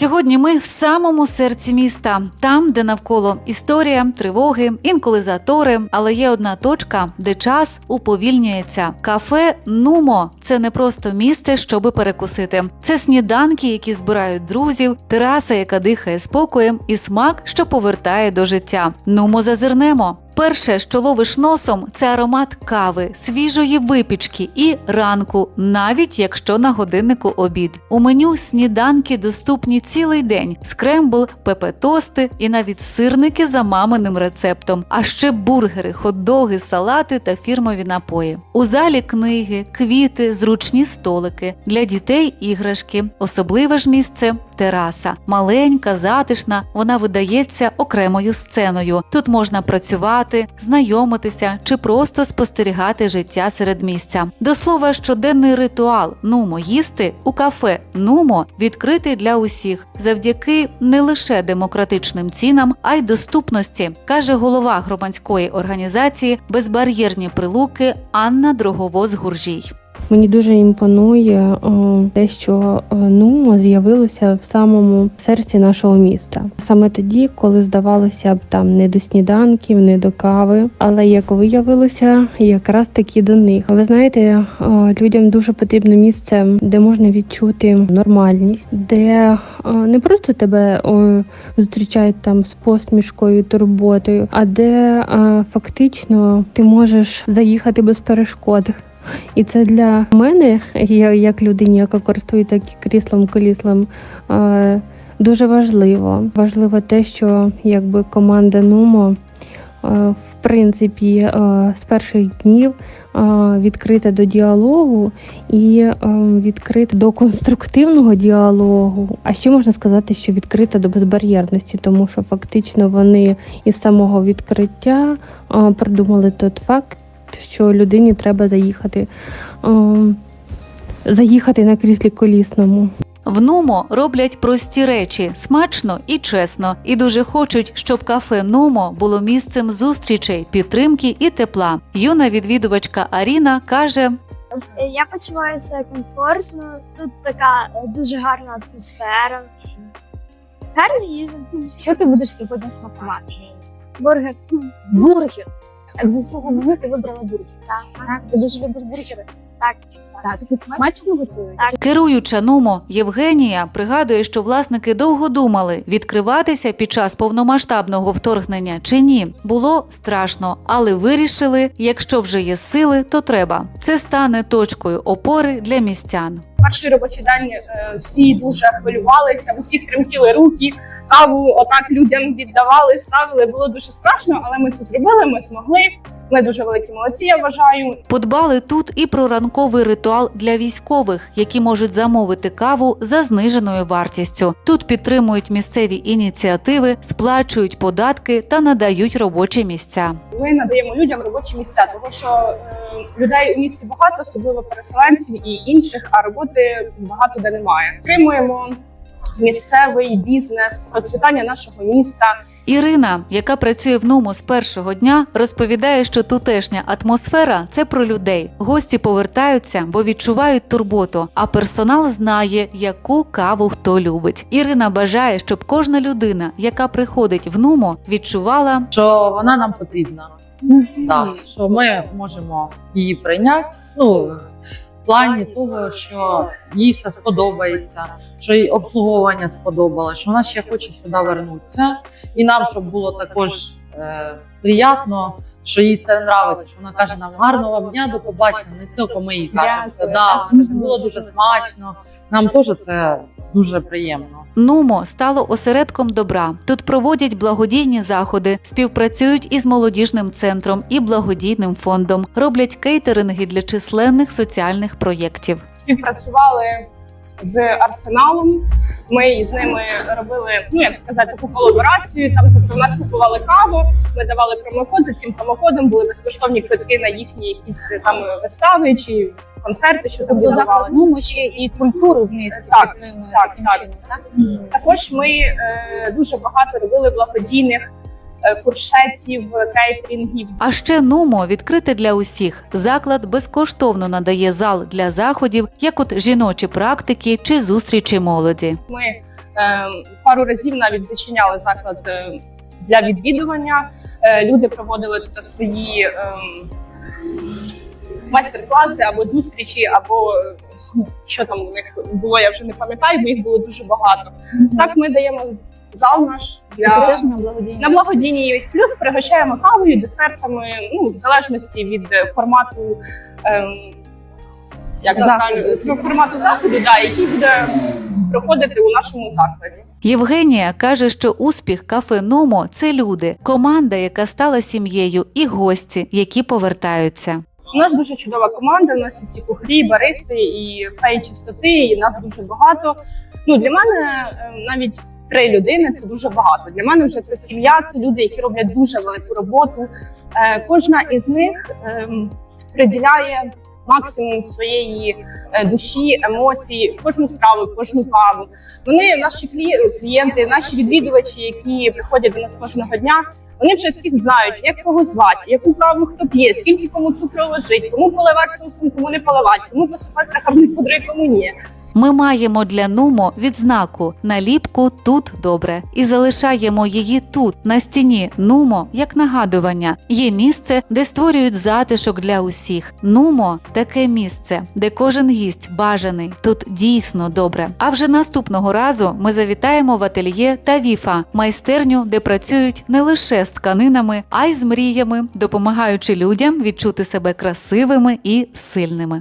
Сьогодні ми в самому серці міста, там, де навколо історія, тривоги, інколи затори, але є одна точка, де час уповільнюється. Кафе Нумо це не просто місце, щоби перекусити. Це сніданки, які збирають друзів, тераса, яка дихає спокоєм, і смак, що повертає до життя. Нумо зазирнемо. Перше, що ловиш носом, це аромат кави, свіжої випічки і ранку, навіть якщо на годиннику обід. У меню сніданки доступні цілий день: скрембл, пепе-тости і навіть сирники за маминим рецептом, а ще бургери, хот-доги, салати та фірмові напої. У залі книги, квіти, зручні столики для дітей іграшки. Особливе ж місце тераса. Маленька, затишна, вона видається окремою сценою. Тут можна працювати, знайомитися чи просто спостерігати життя середмістя. До слова, щоденний ритуал Нумо їсти у кафе Нумо відкритий для усіх завдяки не лише демократичним цінам, а й доступності, каже голова громадської організації Безбар'єрні прилуки Анна Дроговоз Гуржій. Мені дуже імпонує те, що е, Нумо з'явилося в самому серці нашого міста. Саме тоді, коли здавалося б там не до сніданків, не до кави, але як виявилося, якраз таки до них. Ви знаєте, людям дуже потрібне місце, де можна відчути нормальність, де не просто тебе зустрічають там з посмішкою, турботою, а де е, фактично ти можеш заїхати без перешкод. І це для мене, як людині, яка користується кріслом коліслом, е, дуже важливо. Важливо те, що якби команда Нумо. е, В принципі, е, з перших днів відкрита до діалогу і відкрита до конструктивного діалогу. А ще можна сказати, що відкрита до безбар'єрності, тому що фактично вони із самого відкриття придумали той факт, що людині треба заїхати, ем, заїхати на кріслі колісному. В Нумо роблять прості речі смачно і чесно, і дуже хочуть, щоб кафе Нумо було місцем зустрічей, підтримки і тепла. Юна відвідувачка Аріна каже: Я почуваюся комфортно. Тут така е, дуже гарна атмосфера. Гарна їжа. Що ти будеш сьогодні смакувати? Бургер. Бургер. З усього меню ти вибрала бургер. Так. Так, ти дуже любиш бургери? Так. Так, смачно готуєш? керуюча Нумо Євгенія пригадує, що власники довго думали, відкриватися під час повномасштабного вторгнення чи ні. Було страшно, але вирішили, якщо вже є сили, то треба. Це стане точкою опори для містян. перший робочий день е, всі дуже хвилювалися, у всіх тремтіли руки, каву отак людям віддавали, ставили. Було дуже страшно, але ми це зробили. Ми змогли. Ми дуже великі молодці. Я вважаю. Подбали тут і про ранковий ритуал для військових, які можуть замовити каву за зниженою вартістю. Тут підтримують місцеві ініціативи, сплачують податки та надають робочі місця. Ми надаємо людям робочі місця, тому що е, людей у місті багато, особливо переселенців і інших, а роботи багато де немає. Підтримуємо місцевий бізнес, процвітання нашого міста. Ірина, яка працює в Нуму з першого дня, розповідає, що тутешня атмосфера це про людей. Гості повертаються, бо відчувають турботу, а персонал знає, яку каву хто любить. Ірина бажає, щоб кожна людина, яка приходить в Нумо, відчувала що вона нам потрібна. Так, що ми можемо її прийняти. Ну, в плані того, що їй все сподобається, що їй обслуговування сподобалося, що вона ще хоче сюди вернутися. І нам, щоб було також е, приємно, що їй це нравиться. Що вона каже нам гарного дня, до побачення, не тільки ми їй кажемо це. Да, вона каже, було дуже смачно. Нам теж це дуже приємно. Нумо стало осередком добра. Тут проводять благодійні заходи, співпрацюють із молодіжним центром і благодійним фондом, роблять кейтеринги для численних соціальних проєктів. співпрацювали з арсеналом. Ми з ними робили, ну як сказати, таку колаборацію. Там тобто в нас купували каву, ми давали промокод. За цим промокодом були безкоштовні квитки на їхні якісь там вистави чи концерти, що там Тобто відбувалися. заклад і культуру в місті Так, підтримує так, таким так. чином, так? Також ми е, дуже багато робили благодійних е, фуршетів, кейтерінгів. А ще Нумо відкрите для усіх. Заклад безкоштовно надає зал для заходів, як от жіночі практики чи зустрічі молоді. Ми Е, Пару разів навіть зачиняли заклад е, для відвідування. Е, Люди проводили тут свої ем, майстер-класи або зустрічі, або е, що там у них було, я вже не пам'ятаю, бо їх було дуже багато. Так ми даємо зал наш Це для теж на благодійність? на благодійні плюс пригощаємо кавою, десертами, ну в залежності від е, формату. Ем, як Заходу. правильно, ну, формату заходу, да, який буде проходити у нашому закладі. Євгенія каже, що успіх кафе Нумо це люди, команда, яка стала сім'єю, і гості, які повертаються. У нас дуже чудова команда. У нас є і кухарі, баристи, і феї чистоти. І нас дуже багато. Ну для мене е, навіть три людини це дуже багато. Для мене вже це сім'я. Це люди, які роблять дуже велику роботу. Е, Кожна із них ем, приділяє максимум своєї е, душі, емоцій, в кожну справу, кожну каву. Вони наші клі- клієнти, наші відвідувачі, які приходять до нас кожного дня. Вони вже всіх знають, як кого звати, яку каву хто п'є, скільки кому цукру лежить, кому поливати соусом, кому не поливати, кому посипати сахарною пудрою, кому ні. Ми маємо для Нумо відзнаку наліпку тут добре і залишаємо її тут, на стіні Нумо, як нагадування. Є місце, де створюють затишок для усіх. Нумо таке місце, де кожен гість бажаний. Тут дійсно добре. А вже наступного разу ми завітаємо в ательє та Віфа, майстерню, де працюють не лише з тканинами, а й з мріями, допомагаючи людям відчути себе красивими і сильними.